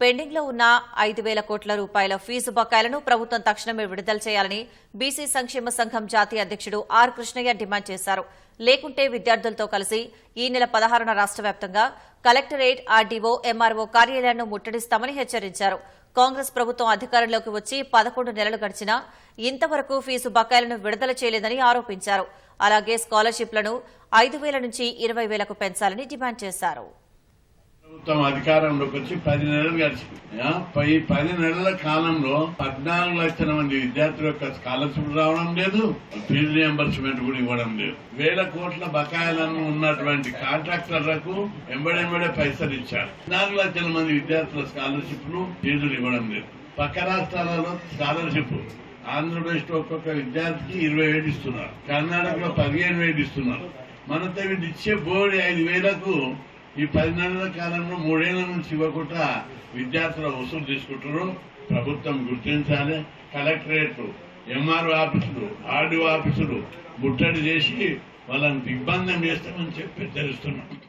పెండింగ్లో ఉన్న ఐదు వేల కోట్ల రూపాయల ఫీజు బకాయిలను ప్రభుత్వం తక్షణమే విడుదల చేయాలని బీసీ సంక్షేమ సంఘం జాతీయ అధ్యక్షుడు ఆర్ కృష్ణయ్య డిమాండ్ చేశారు. లేకుంటే విద్యార్థులతో కలిసి ఈ నెల పదహారున రాష్ట్ర వ్యాప్తంగా కలెక్టరేట్ ఆర్డీఓ ఎంఆర్ఓ కార్యాలయాలను ముట్టడిస్తామని హెచ్చరించారు. కాంగ్రెస్ ప్రభుత్వం అధికారంలోకి వచ్చి పదకొండు నెలలు గడిచినా ఇంతవరకు ఫీజు బకాయిలను విడుదల చేయలేదని ఆరోపించారు. అలాగే స్కాలర్షిప్లను ఐదు వేల నుంచి ఇరవై వేలకు పెంచాలని డిమాండ్ చేశారు. ప్రభుత్వం అధికారంలోకి వచ్చి పది నెలలు గడిచింది. పై పది నెలల కాలంలో పద్నాలుగు లక్షల మంది విద్యార్థుల యొక్క స్కాలర్షిప్ రావడం లేదు ఫీజు రియంబర్స్మెంట్ కూడా ఇవ్వడం లేదు. వేల కోట్ల బకాయిలను ఉన్నటువంటి కాంట్రాక్టర్లకు ఎంబడెంబడే పైసలు ఇచ్చారు. పద్నాలుగు లక్షల మంది విద్యార్థుల స్కాలర్షిప్లు ఫీజులు ఇవ్వడం లేదు. పక్క రాష్ట్రాలలో స్కాలర్షిప్ ఆంధ్రప్రదేశ్లో ఒక్కొక్క విద్యార్థికి ఇరవై వేలు ఇస్తున్నారు. కర్ణాటకలో పదిహేను వేలు ఇస్తున్నారు. మనతో వీళ్ళు ఇచ్చే బోర్డు ఐదు వేలకు ఈ పది నెలల కాలంలో మూడేళ్ళ నుంచి ఇవ్వకుండా విద్యార్థుల వసూలు తీసుకుంటారు ప్రభుత్వం గుర్తించాలి. కలెక్టరేట్ ఎంఆర్ఓ ఆఫీసులు ఆర్డీఓ ఆఫీసులు ముట్టడి చేసి వాళ్ళని దిగ్బంధం చేస్తామని చెప్పి తెలుస్తున్నాం.